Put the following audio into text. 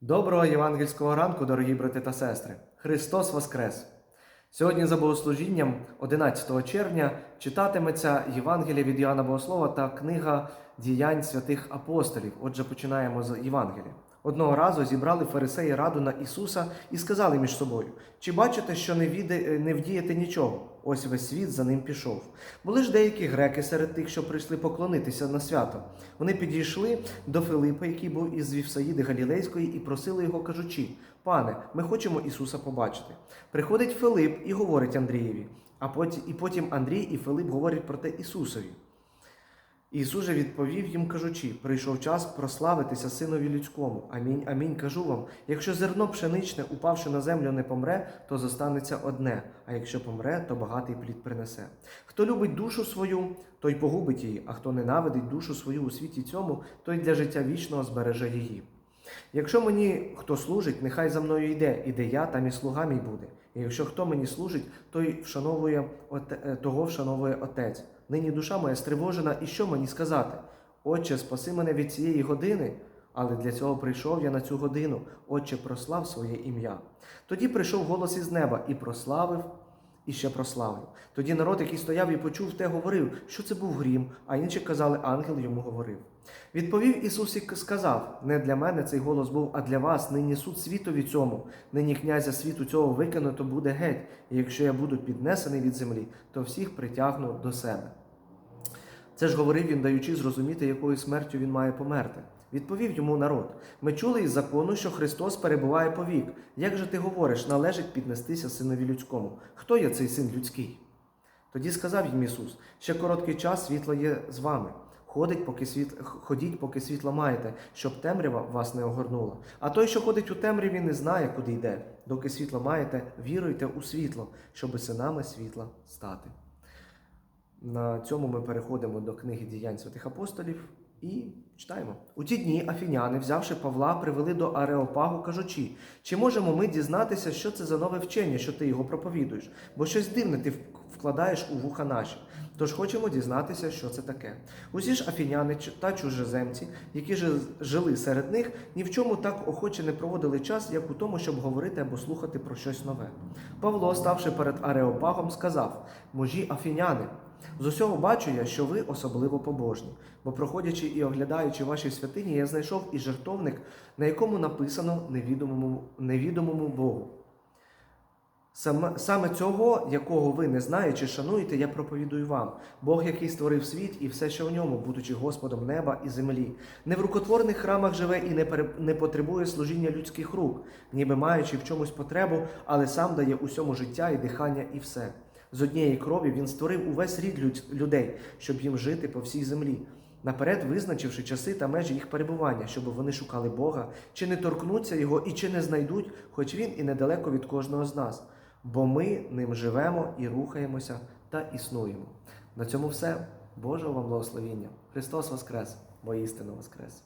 Доброго євангельського ранку, дорогі брати та сестри! Христос Воскрес! Сьогодні за богослужінням 11 червня читатиметься Євангелія від Іоанна Богослова та книга діянь святих апостолів. Отже, починаємо з Євангелія. Одного разу зібрали фарисеї раду на Ісуса і сказали між собою: Чи бачите, що не, віде, не вдієте нічого? Ось весь світ за ним пішов. Були ж деякі греки серед тих, що прийшли поклонитися на свято. Вони підійшли до Филипа, який був із Вівсаїди Галілейської, і просили його, кажучи: Пане, ми хочемо Ісуса побачити. Приходить Филип і говорить Андрієві, а потім, і потім Андрій і Филип говорять про те Ісусові. Ісус же відповів їм, кажучи: прийшов час прославитися синові людському. Амінь, амінь, кажу вам: якщо зерно пшеничне, упавши на землю, не помре, то зостанеться одне, а якщо помре, то багатий плід принесе. Хто любить душу свою, той погубить її, а хто ненавидить душу свою у світі цьому, той для життя вічного збереже її. Якщо мені хто служить, нехай за мною йде, і де я, там і слуга мій буде. І якщо хто мені служить, той вшановує того вшановує Отець. Нині душа моя стривожена, і що мені сказати? Отче, спаси мене від цієї години, але для цього прийшов я на цю годину. Отче, прослав своє ім'я. Тоді прийшов голос із неба і прославив, і ще прославив. Тоді народ, який стояв і почув, те говорив, що це був грім, а інші казали, ангел йому говорив. Відповів Ісус і сказав: Не для мене цей голос був, а для вас. Нині суд світові цьому. Нині князя світу цього викинуто буде геть. І якщо я буду піднесений від землі, то всіх притягну до себе. Це ж говорив він, даючи зрозуміти, якою смертю він має померти. Відповів йому народ: Ми чули із закону, що Христос перебуває повік. Як же ти говориш, належить піднестися синові людському? Хто є цей син людський? Тоді сказав їм Ісус: ще короткий час світло є з вами. Ходить, поки світ... Ходіть, поки світло маєте, щоб темрява вас не огорнула. А той, що ходить у темряві, не знає, куди йде. Доки світло маєте, віруйте у світло, щоби синами світла стати. На цьому ми переходимо до книги діянь святих апостолів і читаємо. У ті дні афіняни, взявши Павла, привели до Ареопагу, кажучи, чи можемо ми дізнатися, що це за нове вчення, що ти його проповідуєш? Бо щось дивне ти вкладаєш у вуха наші. Тож хочемо дізнатися, що це таке. Усі ж афіняни та чужеземці, які ж жили серед них, ні в чому так охоче не проводили час, як у тому, щоб говорити або слухати про щось нове. Павло, ставши перед Ареопагом, сказав: Можі афіняни, з усього бачу я, що ви особливо побожні, бо, проходячи і оглядаючи ваші святині, я знайшов і жертовник, на якому написано невідомому, невідомому Богу. Саме, саме цього, якого ви не знаючи, шануєте, я проповідую вам. Бог, який створив світ і все, що в ньому, будучи Господом неба і землі, не в рукотворних храмах живе і не, пере, не потребує служіння людських рук, ніби маючи в чомусь потребу, але сам дає усьому життя і дихання, і все. З однієї крові він створив увесь рід люд, людей, щоб їм жити по всій землі. Наперед визначивши часи та межі їх перебування, щоб вони шукали Бога, чи не торкнуться його і чи не знайдуть, хоч він і недалеко від кожного з нас бо ми ним живемо і рухаємося та існуємо. На цьому все. Божого вам благословіння. Христос Воскрес, бо Воскрес!